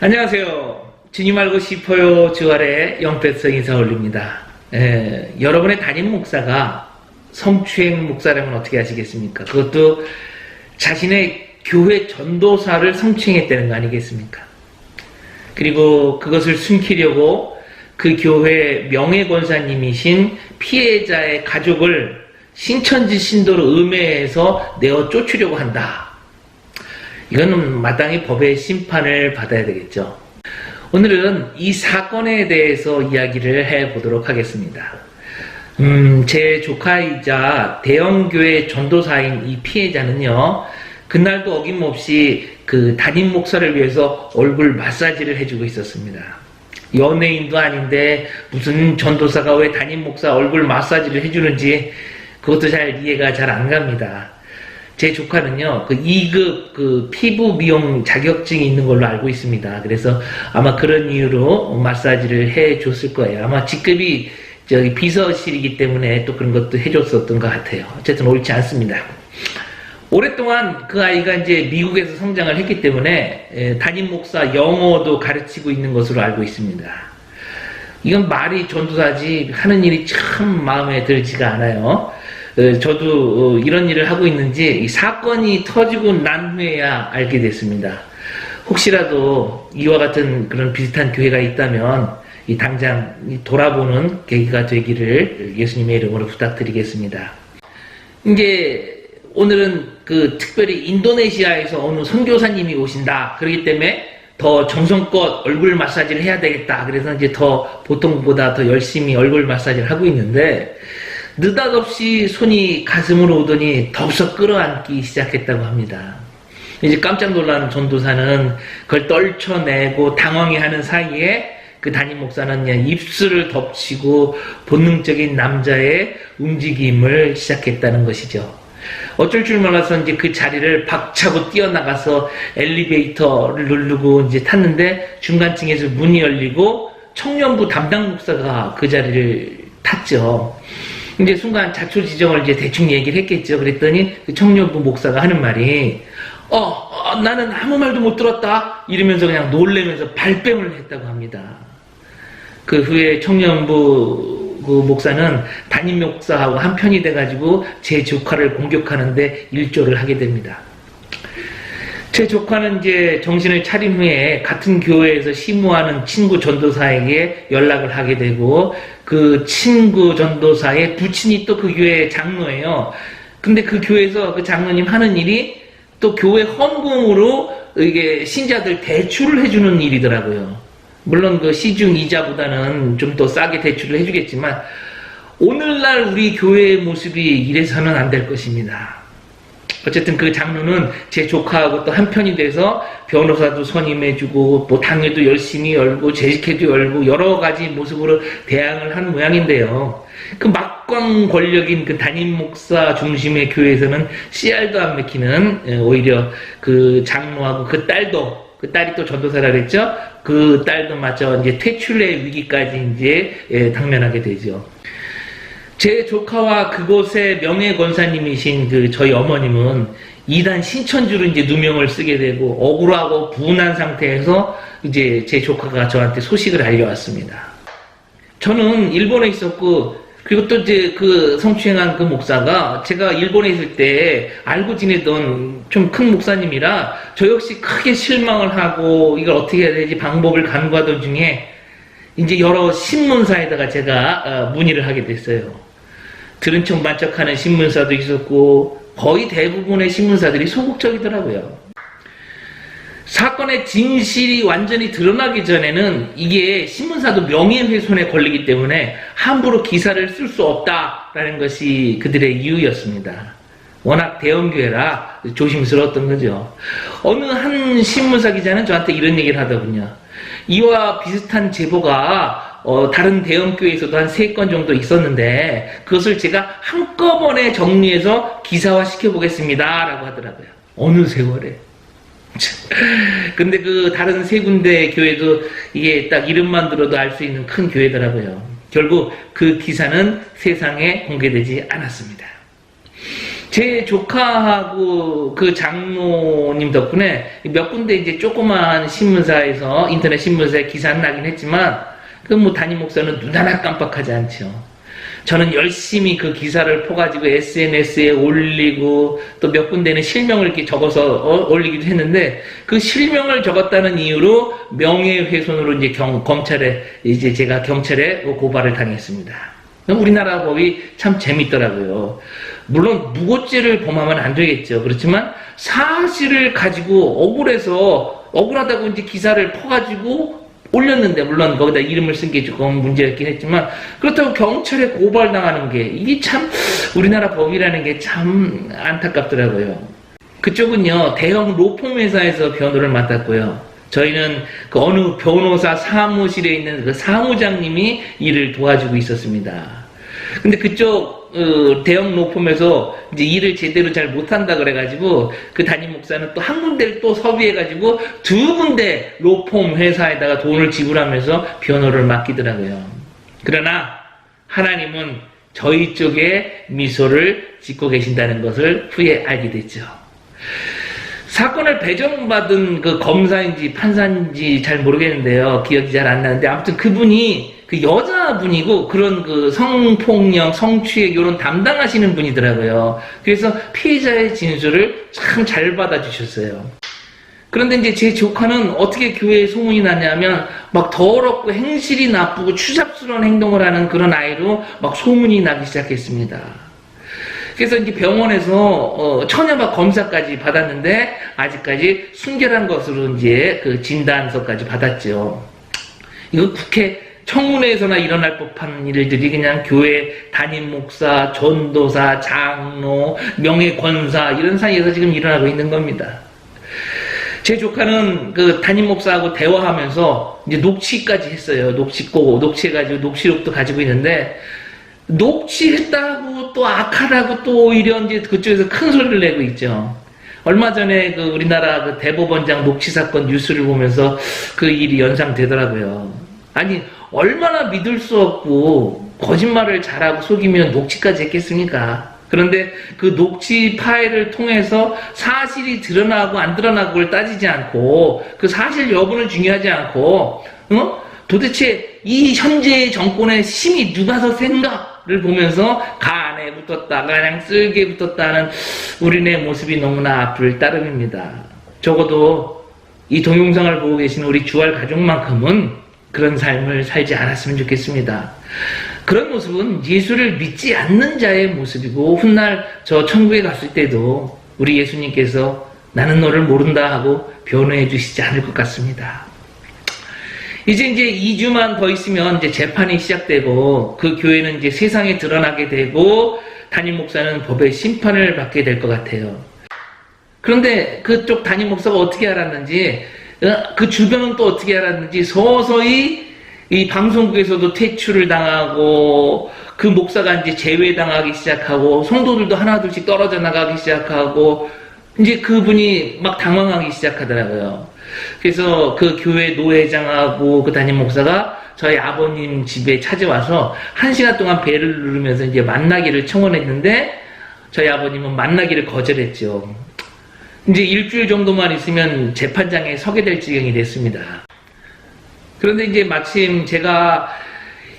안녕하세요. 주님 알고 싶어요. 주알의 영배성 인사 올립니다. 에, 여러분의 담임 목사가 성추행 목사라면 어떻게 하시겠습니까? 그것도 자신의 교회 전도사를 성추행했다는 거 아니겠습니까? 그리고 그것을 숨기려고 그 교회 명예권사님이신 피해자의 가족을 신천지 신도로 음해해서 내어 쫓으려고 한다. 이거는 마땅히 법의 심판을 받아야 되겠죠. 오늘은 이 사건에 대해서 이야기를 해 보도록 하겠습니다. 음, 제 조카이자 대형교회 전도사인 이 피해자는요, 그날도 어김없이 그 담임 목사를 위해서 얼굴 마사지를 해주고 있었습니다. 연예인도 아닌데 무슨 전도사가 왜 담임 목사 얼굴 마사지를 해주는지 그것도 잘 이해가 잘 안 갑니다. 제 조카는요, 그 2급 그 피부 미용 자격증이 있는 걸로 알고 있습니다. 그래서 아마 그런 이유로 마사지를 해 줬을 거예요. 아마 직급이 저기 비서실이기 때문에 또 그런 것도 해줬었던 것 같아요. 어쨌든 옳지 않습니다. 오랫동안 그 아이가 이제 미국에서 성장을 했기 때문에 에, 담임 목사 영어도 가르치고 있는 것으로 알고 있습니다. 이건 말이 전도사지 하는 일이 참 마음에 들지가 않아요. 어, 저도 어, 이런 일을 하고 있는지 이 사건이 터지고 난 후에야 알게 됐습니다. 혹시라도 이와 같은 그런 비슷한 교회가 있다면 이 당장 이 돌아보는 계기가 되기를 예수님의 이름으로 부탁드리겠습니다. 이제 오늘은 그 특별히 인도네시아에서 어느 선교사님이 오신다. 그렇기 때문에 더 정성껏 얼굴 마사지를 해야 되겠다. 그래서 이제 더 보통보다 더 열심히 얼굴 마사지를 하고 있는데 느닷없이 손이 가슴으로 오더니 덥석 끌어안기 시작했다고 합니다. 이제 깜짝 놀라는 전도사는 그걸 떨쳐내고 당황해하는 사이에 그 담임 목사는 그냥 입술을 덮치고 본능적인 남자의 움직임을 시작했다는 것이죠. 어쩔 줄 몰라서 이제 그 자리를 박차고 뛰어나가서 엘리베이터를 누르고 이제 탔는데 중간층에서 문이 열리고 청년부 담당 목사가 그 자리를 탔죠. 이제 순간 자초 지정을 이제 대충 얘기를 했겠죠. 그랬더니 그 청년부 목사가 하는 말이 어, 어, 나는 아무 말도 못 들었다 이러면서 그냥 놀래면서 발뺌을 했다고 합니다. 그 후에 청년부 그 목사는 담임 목사하고 한편이 돼가지고 제 조카를 공격하는데 일조를 하게 됩니다. 제 조카는 이제 정신을 차린 후에 같은 교회에서 시무하는 친구 전도사에게 연락을 하게 되고 그 친구 전도사의 부친이 또 그 교회 장로예요. 근데 그 교회에서 그 장로님 하는 일이 또 교회 헌금으로 이게 신자들 대출을 해주는 일이더라고요. 물론 그 시중 이자보다는 좀 더 싸게 대출을 해주겠지만 오늘날 우리 교회의 모습이 이래서는 안 될 것입니다. 어쨌든 그 장로는 제 조카하고 또 한편이 돼서 변호사도 선임해주고 뭐 당회도 열심히 열고 재직회도 열고 여러 가지 모습으로 대항을 한 모양인데요. 그 막광 권력인 그 담임 목사 중심의 교회에서는 씨알도 안 맥히는 예, 오히려 그 장로하고 그 딸도 그 딸이 또 전도사라 그랬죠. 그 딸도 마저 이제 퇴출의 위기까지 이제 예, 당면하게 되죠. 제 조카와 그곳의 명예 권사님이신 그 저희 어머님은 이단 신천주로 이제 누명을 쓰게 되고 억울하고 분한 상태에서 이제 제 조카가 저한테 소식을 알려왔습니다. 저는 일본에 있었고 그리고 또 이제 그 성추행한 그 목사가 제가 일본에 있을 때 알고 지내던 좀 큰 목사님이라 저 역시 크게 실망을 하고 이걸 어떻게 해야 되지 방법을 간구하던 중에 이제 여러 신문사에다가 제가 어, 문의를 하게 됐어요. 들은 척 만척하는 신문사도 있었고 거의 대부분의 신문사들이 소극적이더라고요. 사건의 진실이 완전히 드러나기 전에는 이게 신문사도 명예훼손에 걸리기 때문에 함부로 기사를 쓸 수 없다라는 것이 그들의 이유였습니다. 워낙 대형교회라 조심스러웠던 거죠. 어느 한 신문사 기자는 저한테 이런 얘기를 하더군요. 이와 비슷한 제보가 어, 다른 대형 교회에서도 한 세 건 정도 있었는데 그것을 제가 한꺼번에 정리해서 기사화 시켜보겠습니다라고 하더라고요. 어느 세월에. 근데 그 다른 세 군데 교회도 이게 딱 이름만 들어도 알 수 있는 큰 교회더라고요. 결국 그 기사는 세상에 공개되지 않았습니다. 제 조카하고 그 장로님 덕분에 몇 군데 이제 조그만 신문사에서 인터넷 신문사에 기사 나긴 했지만 그뭐 담임 목사는 눈 하나 깜빡하지 않죠. 저는 열심히 그 기사를 퍼가지고 SNS에 올리고 또 몇 군데는 실명을 이렇게 적어서 어- 올리기도 했는데 그 실명을 적었다는 이유로 명예훼손으로 이제 경- 검찰에 이제 제가 경찰에 고발을 당했습니다. 우리나라 법이 참 재밌더라고요. 물론 무고죄를 범하면 안 되겠죠. 그렇지만 사실을 가지고 억울해서 억울하다고 이제 기사를 퍼가지고 올렸는데 물론 거기다 이름을 쓴 게 조금 문제였긴 했지만 그렇다고 경찰에 고발당하는 게 이게 참 우리나라 법이라는 게 참 안타깝더라고요. 그쪽은요 대형 로펌 회사에서 변호를 맡았고요. 저희는 그 어느 변호사 사무실에 있는 그 사무장님이 일을 도와주고 있었습니다. 근데 그쪽 어, 대형 로펌에서 이제 일을 제대로 잘 못한다 그래가지고 그 담임 목사는 또 한 군데를 또 섭외해가지고 두 군데 로펌 회사에다가 돈을 지불하면서 변호를 맡기더라고요. 그러나 하나님은 저희 쪽에 미소를 짓고 계신다는 것을 후에 알게 됐죠. 사건을 배정받은 그 검사인지 판사인지 잘 모르겠는데요. 기억이 잘 안 나는데 아무튼 그분이 그 여자분이고 그런 그 성폭력, 성추행 이런 담당하시는 분이더라고요. 그래서 피해자의 진술을 참 잘 받아주셨어요. 그런데 이제 제 조카는 어떻게 교회에 소문이 났냐면 막 더럽고 행실이 나쁘고 추잡스러운 행동을 하는 그런 아이로 막 소문이 나기 시작했습니다. 그래서 이제 병원에서 어, 처녀막 검사까지 받았는데 아직까지 순결한 것으로 이제 그 진단서까지 받았죠. 이거 국회 청문회에서나 일어날 법한 일들이 그냥 교회 담임 목사, 전도사, 장로, 명예 권사 이런 사이에서 지금 일어나고 있는 겁니다. 제 조카는 그 담임 목사하고 대화하면서 이제 녹취까지 했어요. 녹취 고 녹취해가지고 녹취록도 가지고 있는데 녹취했다고 또 악하다고 또 오히려 이제 그쪽에서 큰 소리를 내고 있죠. 얼마 전에 그 우리나라 그 대법원장 녹취 사건 뉴스를 보면서 그 일이 연상되더라고요. 아니 얼마나 믿을 수 없고 거짓말을 잘하고 속이면 녹취까지 했겠습니까? 그런데 그 녹취 파일을 통해서 사실이 드러나고 안 드러나고를 따지지 않고 그 사실 여부는 중요하지 않고 어? 도대체 이 현재 정권의 힘이 누가 더 센가를 보면서 간에 붙었다 가냥 쓸개 붙었다는 우리네 모습이 너무나 아플 따름입니다. 적어도 이 동영상을 보고 계신 우리 주알 가족만큼은 그런 삶을 살지 않았으면 좋겠습니다. 그런 모습은 예수를 믿지 않는 자의 모습이고 훗날 저 천국에 갔을 때도 우리 예수님께서 나는 너를 모른다 하고 변호해 주시지 않을 것 같습니다. 이제 이제 2주만 더 있으면 이제 재판이 시작되고 그 교회는 이제 세상에 드러나게 되고 담임 목사는 법의 심판을 받게 될 것 같아요. 그런데 그쪽 담임 목사가 어떻게 알았는지 어, 그 주변은 또 어떻게 알았는지 서서히 이 방송국에서도 퇴출을 당하고 그 목사가 이제 제외당하기 시작하고 성도들도 하나둘씩 떨어져 나가기 시작하고 이제 그분이 막 당황하기 시작하더라고요. 그래서 그 교회 노회장하고 그 담임 목사가 저희 아버님 집에 찾아와서 한 시간 동안 배를 누르면서 이제 만나기를 청원했는데 저희 아버님은 만나기를 거절했죠. 이제 일주일 정도만 있으면 재판장에 서게 될 지경이 됐습니다. 그런데 이제 마침 제가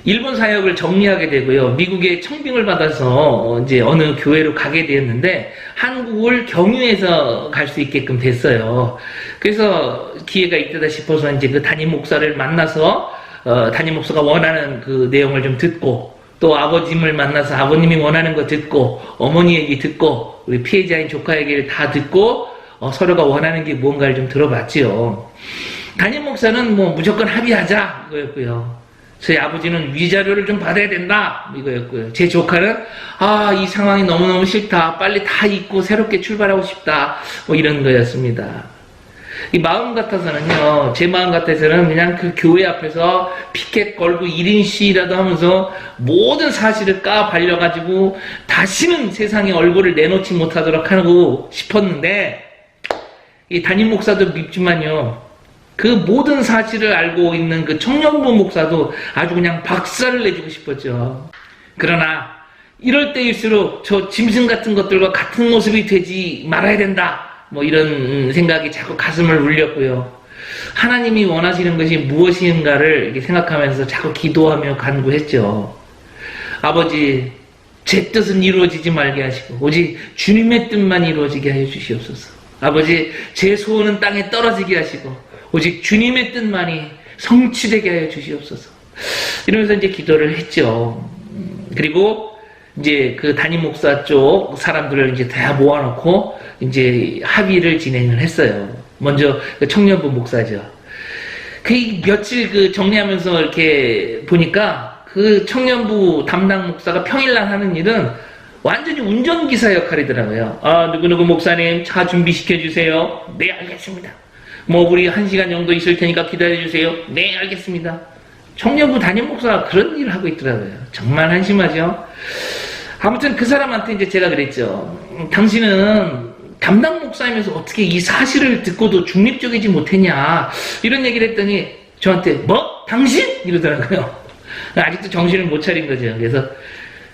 일본 사역을 정리하게 되고요. 미국에 청빙을 받아서 이제 어느 교회로 가게 되었는데 한국을 경유해서 갈 수 있게끔 됐어요. 그래서 기회가 있다 싶어서 이제 그 담임 목사를 만나서 어, 담임 목사가 원하는 그 내용을 좀 듣고 또 아버님을 만나서 아버님이 원하는 거 듣고 어머니 얘기 듣고 우리 피해자인 조카 얘기를 다 듣고 어, 서로가 원하는 게 무언가를 좀 들어봤지요. 담임 목사는 뭐 무조건 합의하자 이거였고요. 저희 아버지는 위자료를 좀 받아야 된다 이거였고요. 제 조카는 아 이 상황이 너무너무 싫다. 빨리 다 잊고 새롭게 출발하고 싶다. 뭐 이런 거였습니다. 이 마음 같아서는요, 제 마음 같아서는 그냥 그 교회 앞에서 피켓 걸고 1인 시위라도 하면서 모든 사실을 까 발려가지고 다시는 세상에 얼굴을 내놓지 못하도록 하고 싶었는데, 이 담임 목사도 밉지만요, 그 모든 사실을 알고 있는 그 청년부 목사도 아주 그냥 박살을 내주고 싶었죠. 그러나 이럴 때일수록 저 짐승 같은 것들과 같은 모습이 되지 말아야 된다. 뭐 이런 생각이 자꾸 가슴을 울렸고요. 하나님이 원하시는 것이 무엇인가를 생각하면서 자꾸 기도하며 간구했죠. 아버지, 제 뜻은 이루어지지 말게 하시고, 오직 주님의 뜻만 이루어지게 하여 주시옵소서. 아버지, 제 소원은 땅에 떨어지게 하시고, 오직 주님의 뜻만이 성취되게 하여 주시옵소서. 이러면서 이제 기도를 했죠. 음, 그리고 이제 그 담임 목사 쪽 사람들을 이제 다 모아놓고 이제 합의를 진행을 했어요. 먼저 그 청년부 목사죠. 그 며칠 그 정리하면서 이렇게 보니까 그 청년부 담당 목사가 평일날 하는 일은 완전히 운전기사 역할이더라고요. 아, 누구누구 목사님 차 준비시켜 주세요. 네, 알겠습니다. 뭐, 우리 한 시간 정도 있을 테니까 기다려 주세요. 네, 알겠습니다. 청년부 담임 목사가 그런 일을 하고 있더라고요. 정말 한심하죠? 아무튼 그 사람한테 이제 제가 그랬죠. 음, 당신은 담당 목사이면서 어떻게 이 사실을 듣고도 중립적이지 못했냐. 이런 얘기를 했더니 저한테 뭐? 당신? 이러더라고요. 아직도 정신을 못 차린 거죠. 그래서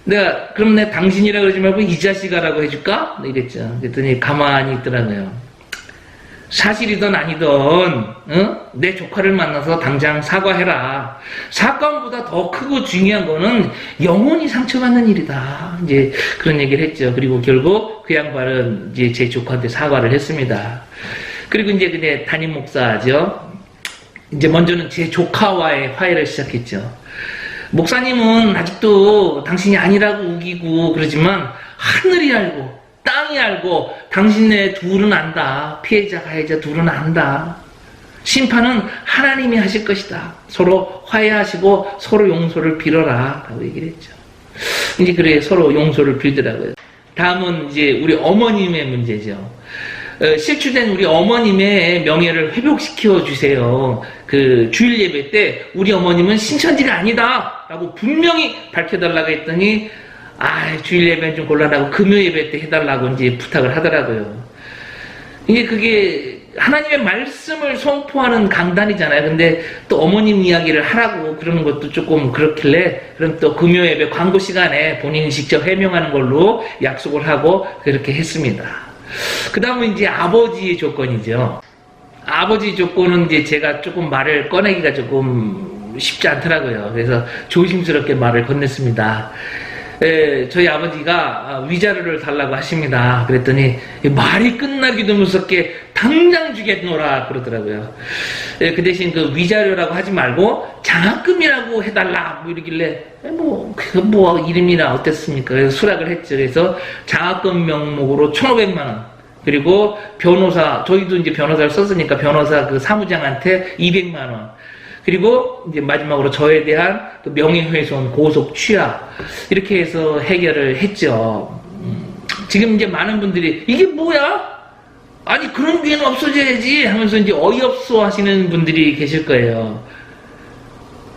내가 그럼 내 당신이라 그러지 말고 이 자식아라고 해줄까? 이랬죠. 그랬더니 가만히 있더라고요. 사실이든 아니든 어? 내 조카를 만나서 당장 사과해라. 사건보다 더 크고 중요한 거는 영혼이 상처받는 일이다. 이제 그런 얘기를 했죠. 그리고 결국 그 양반은 이제 제 조카한테 사과를 했습니다. 그리고 이제 근데 담임 목사죠. 이제 먼저는 제 조카와의 화해를 시작했죠. 목사님은 아직도 당신이 아니라고 우기고 그러지만 하늘이 알고 땅이 알고 당신네 둘은 안다. 피해자, 가해자 둘은 안다. 심판은 하나님이 하실 것이다. 서로 화해하시고 서로 용서를 빌어라. 라고 얘기를 했죠. 이제 그래 서로 용서를 빌더라고요. 다음은 이제 우리 어머님의 문제죠. 어, 실추된 우리 어머님의 명예를 회복시켜 주세요. 그 주일 예배 때 우리 어머님은 신천지가 아니다. 라고 분명히 밝혀달라고 했더니 아, 주일 예배는 좀 곤란하고 금요 예배 때 해달라고 이제 부탁을 하더라고요. 이게 그게 하나님의 말씀을 선포하는 강단이잖아요. 근데 또 어머님 이야기를 하라고 그러는 것도 조금 그렇길래 그럼 또 금요 예배 광고 시간에 본인이 직접 해명하는 걸로 약속을 하고 그렇게 했습니다. 그 다음은 이제 아버지의 조건이죠. 아버지 조건은 이제 제가 조금 말을 꺼내기가 조금 쉽지 않더라고요. 그래서 조심스럽게 말을 건넸습니다. 예, 저희 아버지가 위자료를 달라고 하십니다. 그랬더니 말이 끝나기도 무섭게 당장 주겠노라 그러더라고요. 예, 그 대신 그 위자료라고 하지 말고 장학금이라고 해달라 뭐 이러길래 뭐그뭐 이름이나 어땠습니까? 그래서 수락을 했죠. 그래서 장학금 명목으로 1,500만 원. 그리고 변호사 저희도 이제 변호사를 썼으니까 변호사 그 사무장한테 200만 원. 그리고 이제 마지막으로 저에 대한 또 명예훼손, 고속 취하 이렇게 해서 해결을 했죠. 음, 지금 이제 많은 분들이 이게 뭐야? 아니 그런 기회는 없어져야지 하면서 이제 어이없어 하시는 분들이 계실 거예요.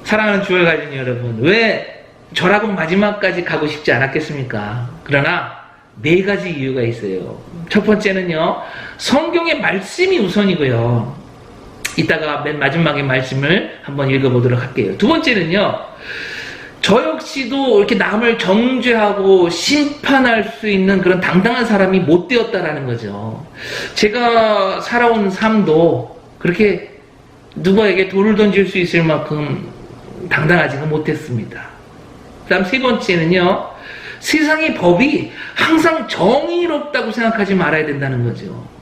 사랑하는 주얼 가진 여러분, 왜 저라고 마지막까지 가고 싶지 않았겠습니까? 그러나 네 가지 이유가 있어요. 첫 번째는요, 성경의 말씀이 우선이고요. 이따가 맨 마지막에 말씀을 한번 읽어보도록 할게요. 두 번째는요, 저 역시도 이렇게 남을 정죄하고 심판할 수 있는 그런 당당한 사람이 못 되었다라는 거죠. 제가 살아온 삶도 그렇게 누구에게 돌을 던질 수 있을 만큼 당당하지가 못했습니다. 그 다음 세 번째는요, 세상의 법이 항상 정의롭다고 생각하지 말아야 된다는 거죠.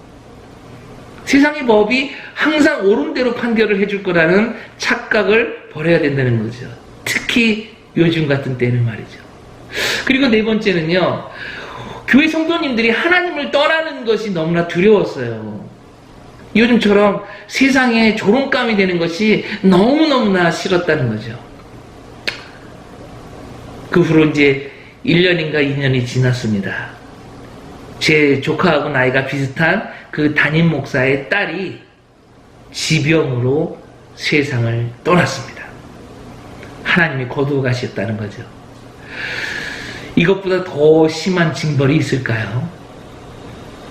세상의 법이 항상 옳은 대로 판결을 해줄 거라는 착각을 버려야 된다는 거죠. 특히 요즘 같은 때는 말이죠. 그리고 네 번째는요, 교회 성도님들이 하나님을 떠나는 것이 너무나 두려웠어요. 요즘처럼 세상에 조롱감이 되는 것이 너무너무나 싫었다는 거죠. 그 후로 이제 1년인가 2년이 지났습니다. 제 조카하고 나이가 비슷한 그 담임 목사의 딸이 지병으로 세상을 떠났습니다. 하나님이 거두어 가셨다는 거죠. 이것보다 더 심한 징벌이 있을까요?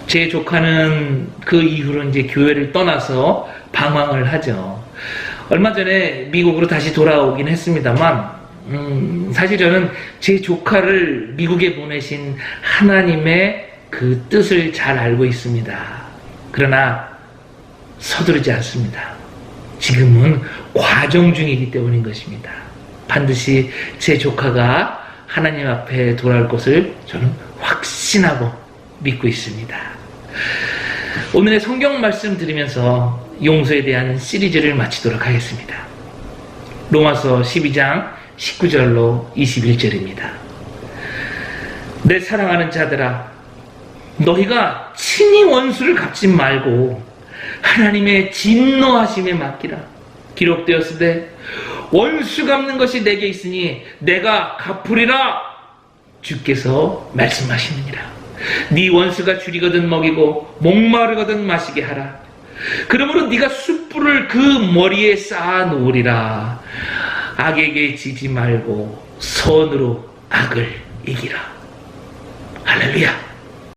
제 조카는 그 이후로 이제 교회를 떠나서 방황을 하죠. 얼마 전에 미국으로 다시 돌아오긴 했습니다만, 음, 사실 저는 제 조카를 미국에 보내신 하나님의 그 뜻을 잘 알고 있습니다. 그러나 서두르지 않습니다. 지금은 과정 중이기 때문인 것입니다. 반드시 제 조카가 하나님 앞에 돌아올 것을 저는 확신하고 믿고 있습니다. 오늘의 성경 말씀 들으면서 용서에 대한 시리즈를 마치도록 하겠습니다. 로마서 12장 19절로 21절입니다. 내 사랑하는 자들아, 너희가 친히 원수를 갚지 말고 하나님의 진노하심에 맡기라. 기록되었으되 원수 갚는 것이 내게 있으니 내가 갚으리라. 주께서 말씀하시느니라. 네 원수가 줄이거든 먹이고 목마르거든 마시게 하라. 그러므로 네가 숯불을 그 머리에 쌓아 놓으리라. 악에게 지지 말고 선으로 악을 이기라. 할렐루야.